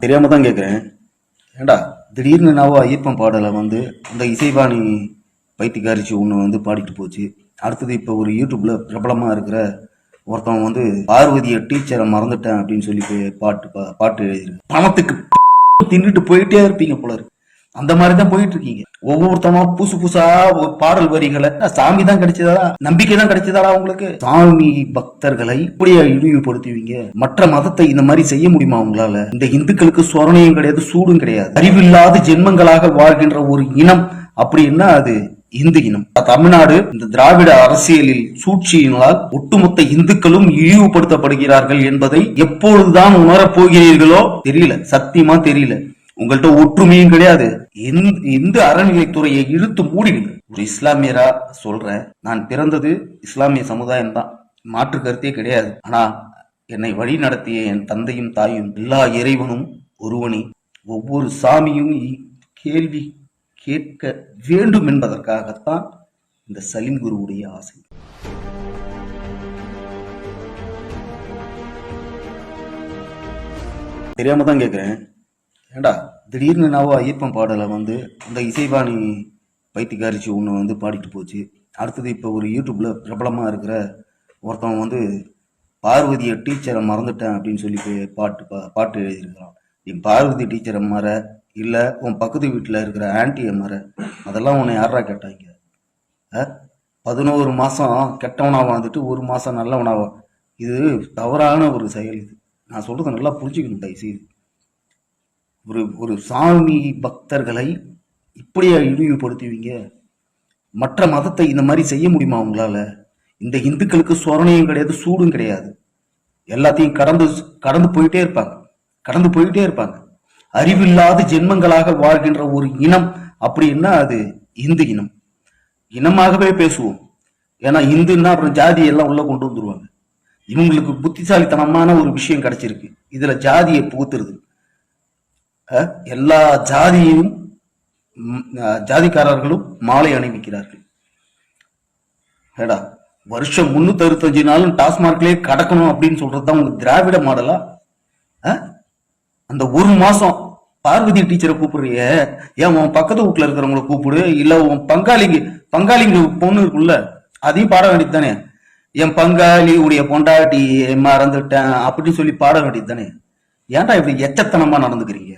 தெரியாம தான் கேட்குறேன் ஏண்டா? திடீர்னு நாவோ ஐயப்பன் பாடலை வந்து அந்த இசைவாணி பைத்தியக்காரிச்சு ஒன்று வந்து பாடிட்டு போச்சு. அடுத்தது இப்போ ஒரு யூடியூப்ல பிரபலமாக இருக்கிற ஒருத்தவன் வந்து பார்வதியை டீச்சரை மறந்துட்டேன் அப்படின்னு சொல்லி பாட்டு பா- பாட்டு எழுதியிருக்கு பணத்துக்கு தின்னுட்டு போயிட்டே இருப்பீங்க போல இருக்கு. அந்த மாதிரி தான் போயிட்டு இருக்கீங்க ஒவ்வொருத்தமா புதுசு புதுசா ஒரு பாடல் வரிகளை சாமி தான் கிடைச்சதா நம்பிக்கை தான் கிடைச்சதாடா உங்களுக்கு? சாமி பக்தர்களை இப்படியா இழிவுபடுத்துவீங்க. மற்ற மதத்தை இந்த மாதிரி செய்ய முடியுமா உங்களால? இந்த இந்துக்களுக்கு சொரணையும் கிடையாது சூடும் கிடையாது. அறிவில்லாத ஜென்மங்களாக வாழ்கின்ற ஒரு இனம் அப்படின்னா அது? இந்து இனம். தமிழ்நாடு இந்த திராவிட அரசியலில் சூழ்ச்சியினால் ஒட்டுமொத்த இந்துக்களும் இழிவுபடுத்தப்படுகிறார்கள் என்பதை எப்பொழுதுதான் உணரப் போகிறீர்களோ தெரியல சத்தியமா தெரியல. உங்கள்கிட்ட ஒற்றுமையும் கிடையாது. இந்து- அறநிலைத்துறையை இழுத்து மூடிடுங்க ஒரு இஸ்லாமியரா சொல்றேன். நான் பிறந்தது இஸ்லாமிய சமுதாயம் தான் மாற்று கருத்தே கிடையாது. ஆனா என்னை வழி நடத்திய என் தந்தையும் தாயும் எல்லா இறைவனும் ஒருவனே. ஒவ்வொரு சாமியும் கேள்வி கேட்க வேண்டும் என்பதற்காகத்தான் இந்த சலீம் குருவுடைய ஆசை. தெரியாம தான் கேட்குறேன் ஏண்டா திடீர்னு நவ ஐயப்பன் பாடலை வந்து அந்த இசைவாணி பைத்தியக்காரிச்சி ஒன்று வந்து பாடிட்டு போச்சு. அடுத்தது இப்போ ஒரு யூடியூப்பில் பிரபலமாக இருக்கிற ஒருத்தவன் வந்து பார்வதியை டீச்சரை மறந்துட்டேன் அப்படின்னு சொல்லி போய் பாட்டு பா- பாட்டு எழுதியிருக்கிறான். நீ பார்வதி டீச்சரை மற இல்லை உன் பக்கத்து வீட்டில் இருக்கிற ஆன்ட்டியை மற. அதெல்லாம் உன்னை யாரா கேட்டாங்க? ஆ? பதினோரு மாதம் கெட்டவனாக வாழ்ந்துட்டு ஒரு மாதம் நல்லவனாக இது தவறான ஒரு செயல் இது. நான் சொல்கிறது நல்லா புரிஞ்சுக்கணும் தயவுசெய்து ஒரு ஒரு சாமி பக்தர்களை இப்படியா இழிவுபடுத்துவீங்க? மற்ற மதத்தை இந்த மாதிரி செய்ய முடியுமா உங்களால? இந்த இந்துக்களுக்கு சொரணையும் கிடையாது சூடும் கிடையாது. எல்லாத்தையும் கடந்து கடந்து போயிட்டே இருப்பாங்க. கடந்து போயிட்டே இருப்பாங்க. அறிவில்லாத ஜென்மங்களாக வாழ்கின்ற ஒரு இனம் அப்படின்னா அது? இந்து இனம். இனமாகவே பேசுவோம். ஏன்னா இந்துன்னா அப்புறம் ஜாதி எல்லாம் உள்ள கொண்டு வந்துருவாங்க. இவங்களுக்கு புத்திசாலித்தனமான ஒரு விஷயம் கிடைச்சிருக்கு. இதுல ஜாதியை புகுத்துறது எல்லா ஜாதியும் ஜாதிக்காரர்களும் மாலை அணிவிக்கிறார்கள். ஏடா வருஷம் முன்னூத்தி அறுபத்தஞ்சு நாளும் டாஸ்மார்க்லயே கடக்கணும் அப்படின்னு சொல்றதுதான் உங்களுக்கு திராவிட மாடலா? அந்த ஒரு மாசம் பார்வதி டீச்சரை கூப்பிடுறிய. ஏன் உன் பக்கத்து வீட்டுல இருக்கிறவங்கள கூப்பிடு. இல்ல உன் பங்காளிங்க பங்காளிங்க பொண்ணு இருக்குல்ல அதையும் பாட வேண்டியது தானே என் பங்காளி உடைய பொண்டாட்டி மறந்துட்டேன் அப்படின்னு சொல்லி பாட வேண்டியது தானே ஏன்டா இப்படி எச்சத்தனமா நடந்துக்கிறீங்க?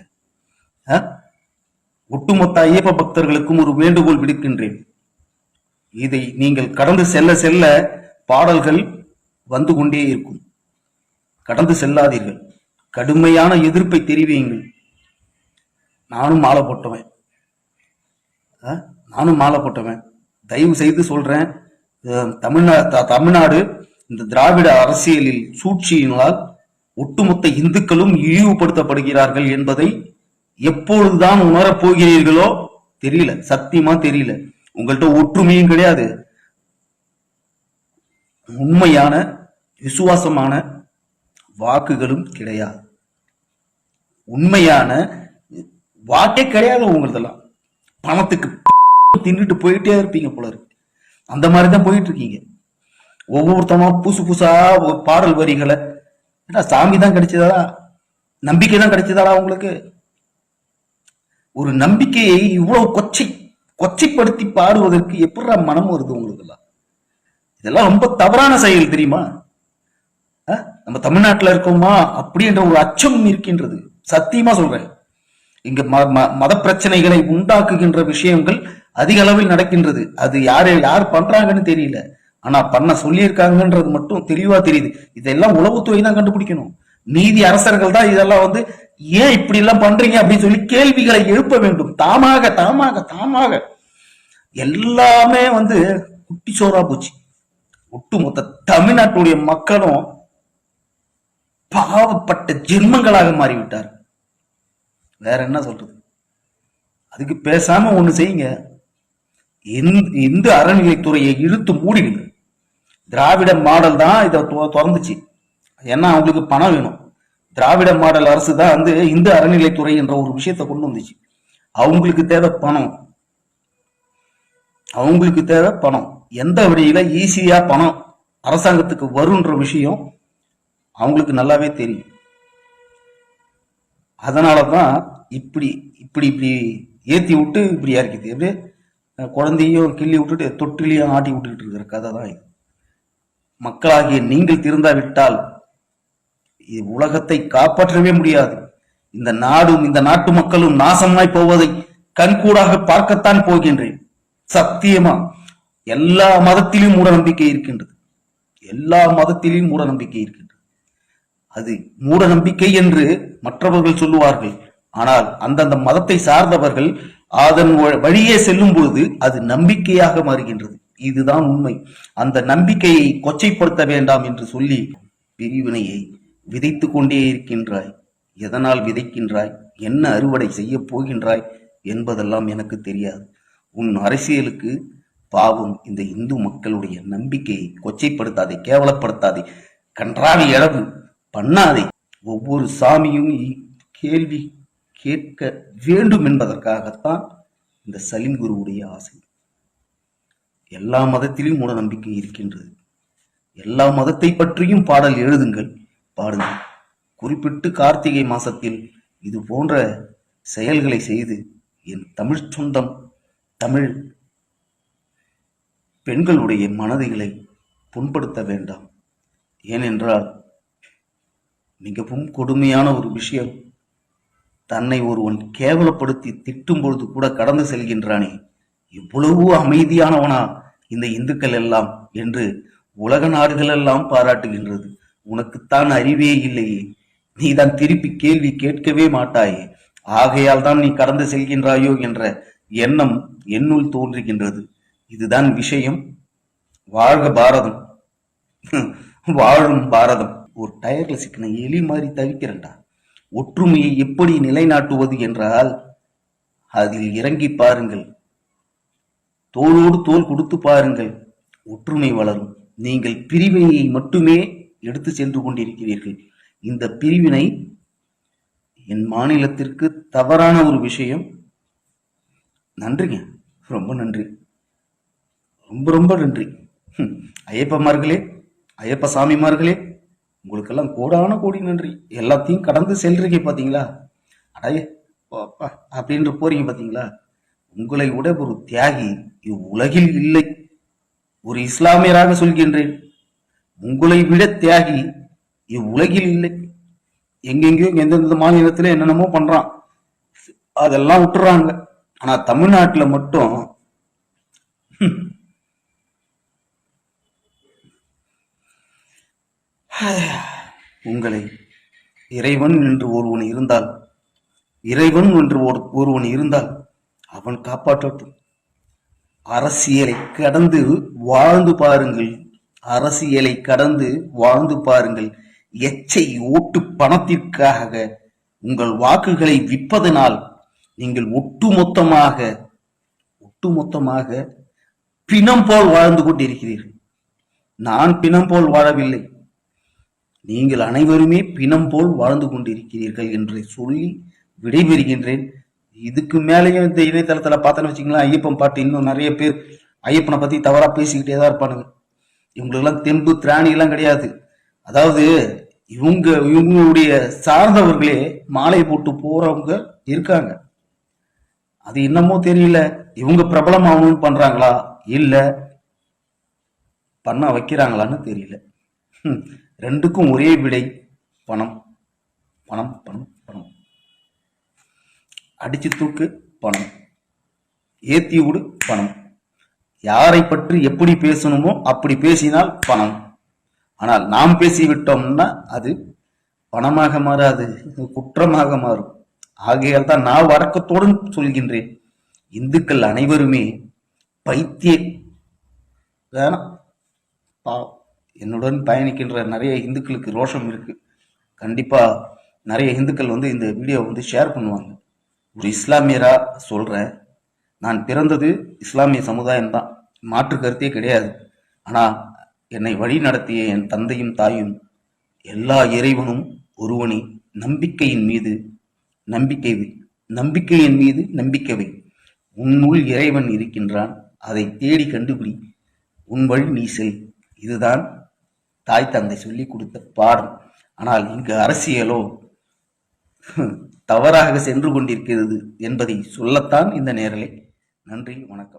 ஒட்டுமொத்த ஐயப்ப பக்தர்களுக்கும் ஒரு வேண்டுகோள் விடுக்கின்றேன். இதை நீங்கள் கடந்து செல்ல செல்ல பாடல்கள் வந்து கொண்டே இருக்கும். கடந்து செல்லாதீர்கள். கடுமையான எதிர்ப்பை தெரிவியுங்கள். நானும் மாலை போட்டவன். ஆ? நானும் மாலை போட்டவன். தயவு செய்து சொல்றேன் தமிழ்நா த- தமிழ்நாடு இந்த திராவிட அரசியலில் சூழ்ச்சியினால் ஒட்டுமொத்த இந்துக்களும் இழிவுபடுத்தப்படுகிறார்கள் என்பதை எப்பொழுதுதான் உணரப் போகிறீர்களோ தெரியல சத்தியமா தெரியல. உங்கள்கிட்ட ஒற்றுமையும் கிடையாது. உண்மையான விசுவாசமான வாக்குகளும் கிடையாது. உண்மையான வாக்கே கிடையாது உங்களதெல்லாம் பணத்துக்கு தின்னுட்டு போயிட்டே இருப்பீங்க போல இருக்கு. அந்த மாதிரி தான் போயிட்டு இருக்கீங்க ஒவ்வொருத்தமா புதுசு புதுசா பாடல் வரிகளை. ஏன்னா சாமி தான் கிடைச்சதா நம்பிக்கை தான் கிடைச்சதாடா உங்களுக்கு? ஒரு நம்பிக்கையை இவ்வளவு கொச்சை கொச்சைப்படுத்தி பாடுவதற்கு எப்படிடா மனம் வருது உங்களுக்கு எல்லாம் இதெல்லாம் ரொம்ப தவறான செயல் தெரியுமா? நம்ம தமிழ்நாட்டுல இருக்கோமா? அப்படின்ற ஒரு அச்சம் இருக்கின்றது. சத்தியமா சொல்றேன். இங்க ம- ம- மத பிரச்சனைகளை உண்டாக்குகின்ற விஷயங்கள் அதிக அளவில் நடக்கின்றது. அது யாரு யார் பண்றாங்கன்னு தெரியல. ஆனா பண்ண சொல்லியிருக்காங்கன்றது மட்டும் தெளிவா தெரியுது. இதெல்லாம் உளவுத்துறை தான் கண்டுபிடிக்கணும். நீதி அரசர்கள் தான் இதெல்லாம் வந்து ஏன் இப்படி எல்லாம் பண்றீங்க அப்படின்னு சொல்லி கேள்விகளை எழுப்ப வேண்டும். தாமாக தாமாக தாமாக. எல்லாமே வந்து குட்டி சோறா போச்சு. ஒட்டுமொத்த தமிழ்நாட்டுடைய மக்களும் பாவப்பட்ட ஜென்மங்களாக மாறிவிட்டார். வேற என்ன சொல்றது? அதுக்கு பேசாம ஒண்ணு செய்யுங்க. இந்து- அறநிலைத்துறையை இழுத்து மூடிடுங்க. திராவிட மாடல் தான் இதை தொ- திறந்துச்சு. ஏன்னா அவங்களுக்கு பணம் வேணும். திராவிட மாடல் அரசு தான் வந்து இந்து அறநிலைத்துறை என்ற ஒரு விஷயத்தை கொண்டு வந்துச்சு. அவங்களுக்கு தேவை பணம். அவங்களுக்கு தேவை பணம். எந்த வழியில ஈஸியா பணம் அரசாங்கத்துக்கு வருன்ற விஷயம் அவங்களுக்கு நல்லாவே தெரியும். அதனால தான் இப்படி இப்படி இப்படி ஏற்றி விட்டு இப்படி இறக்கிது. எப்படி குழந்தையும் கிள்ளி விட்டுட்டு தொட்டிலையும் ஆட்டி விட்டுக்கிட்டு இருக்கிற கதை தான் இது. மக்களாகிய நீங்கள் திருந்தாவிட்டால் இது உலகத்தை காப்பாற்றவே முடியாது. இந்த நாடும் இந்த நாட்டு மக்களும் நாசமாய் போவதை கண்கூடாக பார்க்கத்தான் போகின்றேன். சத்தியமா எல்லா மதத்திலும் மூட நம்பிக்கை இருக்கின்றது. எல்லா மதத்திலும் மூட நம்பிக்கை இருக்கின்றது. அது மூடநம்பிக்கை என்று மற்றவர்கள் சொல்லுவார்கள். ஆனால் அந்தந்த மதத்தை சார்ந்தவர்கள் அதன் வழியே செல்லும் பொழுது அது நம்பிக்கையாக மாறுகின்றது. இதுதான் உண்மை. அந்த நம்பிக்கையை கொச்சைப்படுத்த வேண்டாம் என்று சொல்லி பிரிவினையை விதைத்து கொண்டே இருக்கின்றாய். எதனால் விதைக்கின்றாய்? என்ன அறுவடை செய்யப் போகின்றாய்? என்பதெல்லாம் எனக்கு தெரியாது. உன் அரசியலுக்கு பாவம். இந்த இந்து மக்களுடைய நம்பிக்கையை கொச்சைப்படுத்தாதே கேவலப்படுத்தாதே கன்றாவி அளவு பண்ணாதே. ஒவ்வொரு சாமியும் கேள்வி கேட்க வேண்டும் என்பதற்காகத்தான் இந்த சலீம் குருவுடைய ஆசை. எல்லா மதத்திலும் மூட நம்பிக்கை இருக்கின்றது. எல்லா மதத்தை பற்றியும் பாடல் எழுதுங்கள். பாடுங்கள் குறிப்பிட்டு கார்த்திகை மாசத்தில் இது போன்ற செயல்களை செய்து என் தமிழ் சொந்தம் தமிழ் பெண்களுடைய மனதைகளை புண்படுத்த வேண்டாம். ஏனென்றால் மிகவும் கொடுமையான ஒரு விஷயம். தன்னை ஒருவன் கேவலப்படுத்தி திட்டும் பொழுது கூட கடந்து செல்கின்றானே. இவ்வளவு அமைதியானவனா இந்த இந்துக்கள் எல்லாம் என்று உலக நாடுகளெல்லாம் பாராட்டுகின்றது. உனக்குத்தான் அறிவே இல்லையே நீதான் திருப்பி கேள்வி கேட்கவே மாட்டாயே. ஆகையால் தான் நீ கடந்து செல்கின்றாயோ என்ற எண்ணம் என்னுள் தோன்றுகின்றது. இதுதான் விஷயம். வாழ்க பாரதம். வாழும் பாரதம். ஒரு டயர்ல சிக்கின எலி மாதிரி தவிக்கிறண்டா ஒற்றுமையை எப்படி நிலைநாட்டுவது என்றால் அதில் இறங்கி பாருங்கள். தோளோடு தோல் கொடுத்து பாருங்கள். ஒற்றுமை வளரும். நீங்கள் பிரிவினையை மட்டுமே எடுத்து சென்று கொண்டிருக்கிறீர்கள். இந்த பிரிவினை என் மாநிலத்திற்கு தவறான ஒரு விஷயம். நன்றிங்க. ரொம்ப நன்றி. ரொம்ப ரொம்ப நன்றி. ஐயப்பமார்களே ஐயப்ப சாமிமார்களே உங்களுக்கெல்லாம் கோடான கோடி நன்றி. எல்லாத்தையும் கடந்து செல்றீங்க பார்த்தீங்களா அடையே அப்பா, அப்படின்ற போறீங்க பார்த்தீங்களா உங்களை விட ஒரு தியாகி இவ்வுலகில் இல்லை. ஒரு இஸ்லாமியராக சொல்கின்றேன். உங்களை விட தியாகி இவ்வுலகில் இல்லை. எங்கெங்கயோ எந்தெந்த மாநிலத்துல என்னென்னமோ பண்றான். அதெல்லாம் விட்டுறாங்க. ஆனா தமிழ்நாட்டுல மட்டும் உங்களை இறைவன் என்று ஒருவன் இருந்தால் இறைவன் என்று ஒருவன் இருந்தால் அவன் காப்பாற்றட்டும். அரசியலை கடந்து வாழ்ந்து பாருங்கள். அரசியலை கடந்து வாழ்ந்து பாருங்கள். எச்சை ஓட்டு பணத்திற்காக உங்கள் வாக்குகளை விற்பதனால் நீங்கள் ஒட்டுமொத்தமாக ஒட்டுமொத்தமாக பிணம் போல் வாழ்ந்து கொண்டிருக்கிறீர்கள். நான் பிணம் போல் வாழவில்லை. நீங்கள் அனைவருமே பிணம் போல் வாழ்ந்து கொண்டிருக்கிறீர்கள் என்று சொல்லி விடைபெறுகின்றேன். இதுக்கு மேலேயும் இந்த இணையதளத்தில் பார்த்தோன்னு வச்சுக்கலாம் ஐயப்பன் பாட்டு இன்னும் நிறைய பேர் ஐயப்பனை பத்தி தவறா பேசிக்கிட்டே தான் இருப்பானுங்க. இவங்களுக்கெல்லாம் தெம்பு திராணி எல்லாம் கிடையாது. அதாவது இவங்க இவங்களுடைய சார்ந்தவர்களே மாலை போட்டு போறவங்க இருக்காங்க. அது என்னமோ தெரியல. இவங்க பிரபலமாகணும்னு பண்றாங்களா? இல்ல. பண்ண வைக்கிறாங்களான்னு தெரியல. ரெண்டுக்கும் ஒரே விடை. பணம். பணம் பணம் பணம். அடிச்சு தூக்கு பணம். ஏத்தி விடு பணம். யாரை பற்றி எப்படி பேசணுமோ அப்படி பேசினால் பணம். ஆனால் நாம் பேசிவிட்டோம்னா அது பணமாக மாறாது குற்றமாக மாறும். ஆகையால் தான் நான் வழக்கத்தோடு சொல்கின்றேன். இந்துக்கள் அனைவருமே பைத்திய வேணாம் என்னுடன் பயணிக்கின்ற நிறைய இந்துக்களுக்கு ரோஷம் இருக்கு. கண்டிப்பா நிறைய இந்துக்கள் வந்து இந்த வீடியோ வந்து ஷேர் பண்ணுவாங்க. ஒரு இஸ்லாமியரா சொல்றேன். நான் பிறந்தது இஸ்லாமிய சமுதாயம் தான் மாற்று கருத்தே கிடையாது. ஆனால் என்னை வழி நடத்திய என் தந்தையும் தாயும் எல்லா இறைவனும் ஒருவனே. நம்பிக்கையின் மீது நம்பிக்கை நம்பிக்கையின் மீது நம்பிக்கவை உன்னுள் இறைவன் இருக்கின்றான். அதை தேடி கண்டுபிடி. உன் வழி நீ செய் இதுதான் தாய் தந்தை சொல்லி கொடுத்த பாடம். ஆனால் இங்கு அரசியலோ தவறாக சென்று கொண்டிருக்கிறது என்பதை சொல்லத்தான் இந்த நேரலை. நன்றி வணக்கம்.